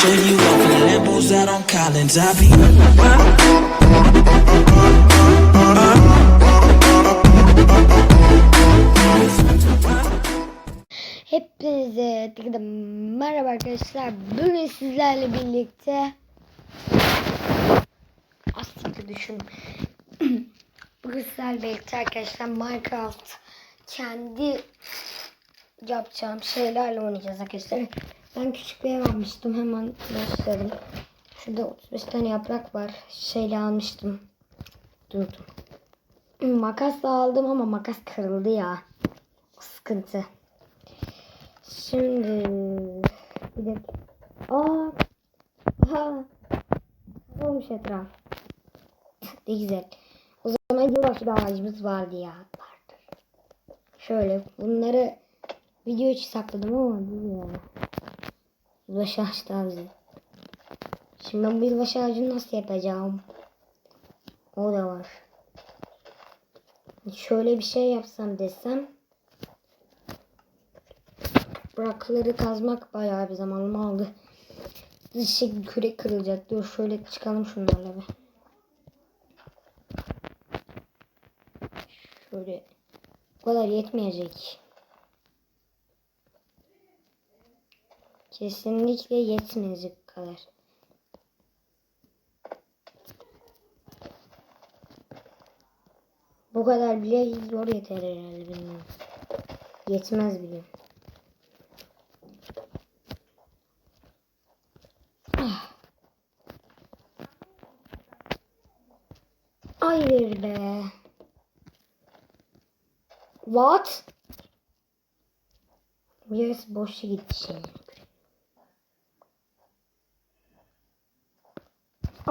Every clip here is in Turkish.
show you off in Lambos out on Collins. I be. Hepinize tekrar merhaba arkadaşlar. Bugün sizlerle birlikte aslında düşün. Bugün sizlerle birlikte arkadaşlar Minecraft kendi yapacağım şeylerle oynayacağız arkadaşlar. Ben küçük bir ev almıştım. Hemen başladım. Şurada 35 tane yaprak var. Şeyle almıştım. Durdum. Makas da aldım ama makas kırıldı ya. Sıkıntı. Şimdi bir de aa ha olmuş etraf. ne güzel. O zaman yılbaşı bir ağacımız vardı ya. Vardır. Şöyle bunları video için sakladım ama ya. Yılbaşı ağacı. Şimdi ben bu yılbaşı ağacını nasıl yapacağım? O da var. Şöyle bir şey yapsam desem Bırakları kazmak bayağı bir zamanımı aldı. Dışı kürek kırılacak. Dur şöyle çıkalım şunlarla bir. Şöyle. Bu kadar yetmeyecek. Kesinlikle yetmeyecek kadar. Bu kadar bile zor yeter herhalde bilmiyorum. Yetmez bile. Hayır be. What? Yarısı boşa gitti şimdi.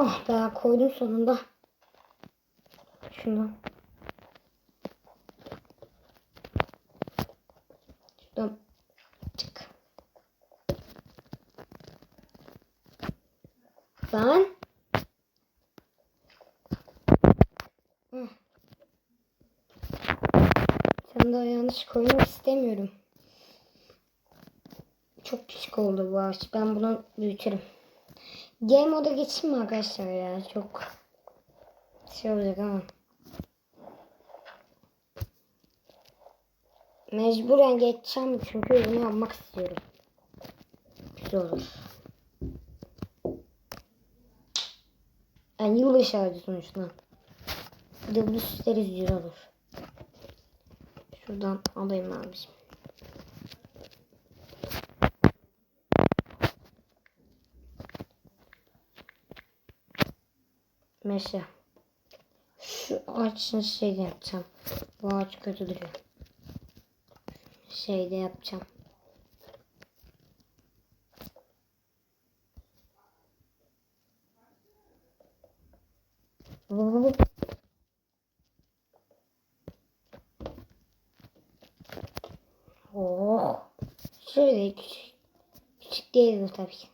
Ah be koydum sonunda. Şunu. Şuradan çık. Ben Sen daha yanlış koymak istemiyorum. Çok küçük oldu bu ağaç. Ben bunu büyütürüm. Game moda geçeyim mi arkadaşlar ya? Çok şey olacak ama. Mecburen geçeceğim çünkü bunu yapmak istiyorum. Güzel olur. Yani yılbaşı ağacı sonuçta. Bir de bunu süsleriz güzel olur. Şuradan alayım abiciğim. Meşe. Şu ağaçın şey yapacağım. Bu ağaç kötü duruyor. Şeyde yapacağım. Oh. Şöyle küçük. Küçük değil bu tabii ki.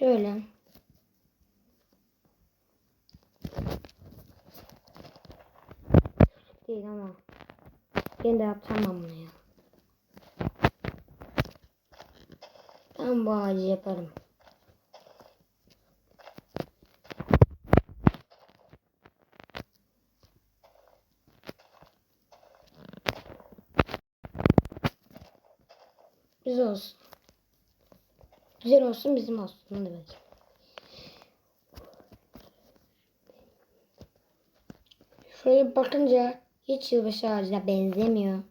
Şöyle. Değil ama. Ben de yapacağım ben bunu ya. Ben bu ağacı yaparım. Güzel olsun. Güzel olsun bizim olsun. Hadi bakayım. Şöyle bakınca hiç yılbaşı ağacına benzemiyor.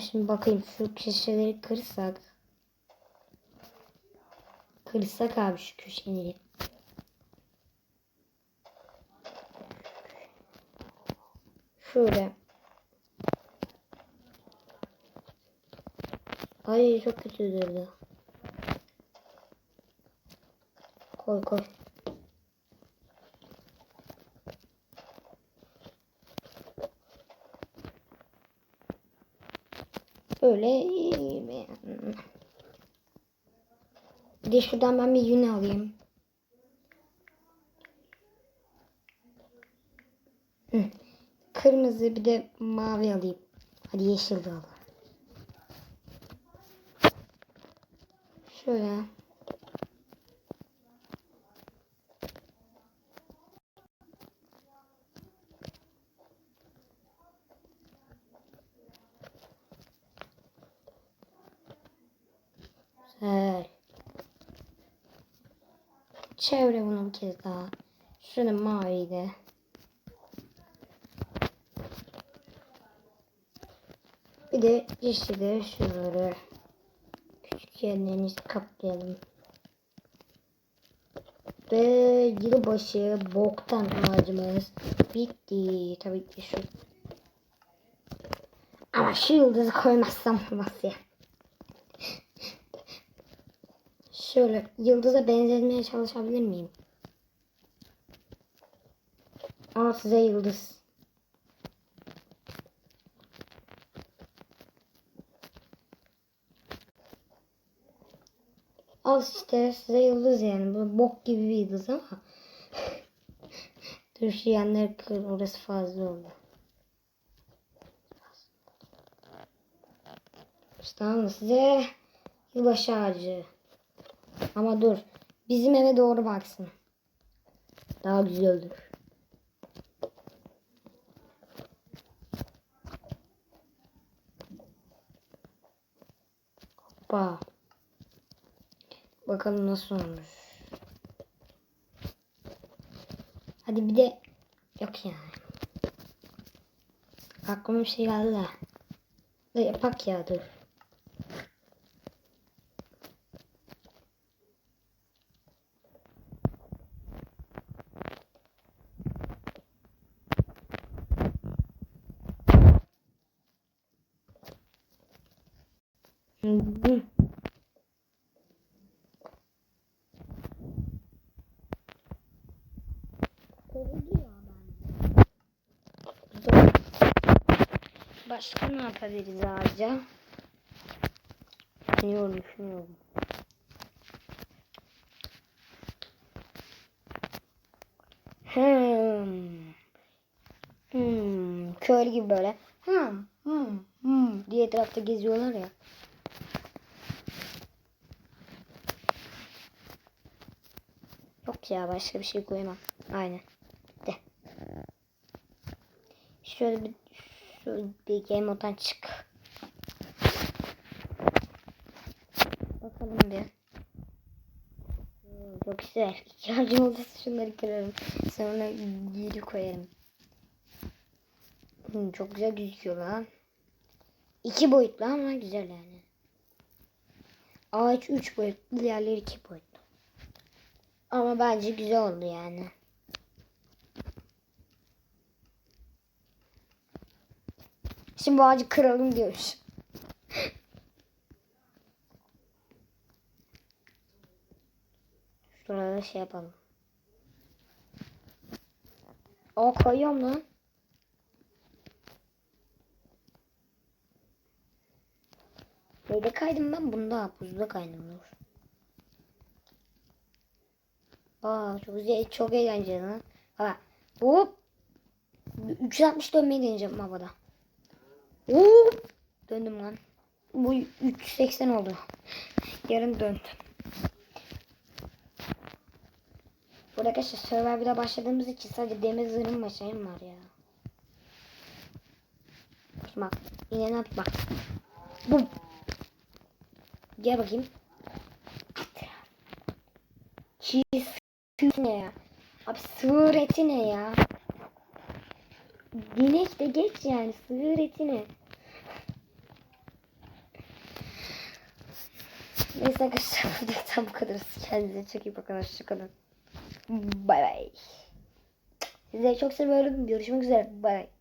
Şimdi bakayım şu köşeleri kırsak. Kırsak abi şu köşeleri. Şöyle. Ay çok kötü durdu. Koy koy. Böyle bir de şuradan ben bir yün alayım. Kırmızı bir de mavi alayım. Hadi yeşil de al. Şöyle. Güzel. Çevre bunu bir kez daha. Şöyle maviydi. Bir de yeşili şunları. Küçük yerlerini kaplayalım. Ve yılbaşı boktan ağacımız bitti. Tabii ki şu. Ama şu yıldızı koymazsam olmaz ya. Şöyle yıldıza benzetmeye çalışabilir miyim? Al size yıldız. Al işte size yıldız yani. Bu bok gibi bir yıldız ama. Dur şu yanları kır. Orası fazla oldu. İşte? Size yılbaşı ağacı. Ama dur. Bizim eve doğru baksın. Daha güzel olur. Hoppa. Bakalım nasıl olmuş. Hadi bir de yok yani. Aklıma bir şey geldi de. Yapak ya dur. Hı. Başka ne yapabiliriz ağaca? Düşünüyorum, düşünüyorum. Hmm. Hmm. Köylü gibi böyle. Hmm. Hmm. Hmm. diye etrafta geziyorlar ya. Ya başka bir şey koymam. Aynen. De. Şöyle bir şu bir game modan çık. Bakalım bir. Hmm, Çok güzel. İhtiyacım olursa şunları kırarım. Sonra geri koyarım. Hmm, çok güzel gözüküyor lan. İki boyutlu ama güzel yani. Ağaç üç boyutlu, diğerleri iki boyutlu. Ama bence güzel oldu yani. Şimdi bu ağacı kıralım diyoruz. Şurada şey yapalım. O koyuyorum lan. Neyde kaydım ben? Bunda. Buzda kaydım. Dur. Aa çok güzel, çok eğlenceli lan. Ha, hop. 360 dönmeyi deneyeceğim havada. Hop. Döndüm lan. Bu 380 oldu. Yarın döndüm. Burada arkadaşlar Survivor'da başladığımız için sadece demir zırhım şeyim var ya. Bak yine ne yap bak. Bu. Gel bakayım. Cheese ne ya? Abi sığır eti ne ya? Dinek de geç yani sığır eti ne? Neyse arkadaşlar bu videodan bu kadar. Kendinize çok iyi bakın. Hoşçakalın. Bay bay. Sizleri çok seviyorum. Görüşmek üzere. Bay bay.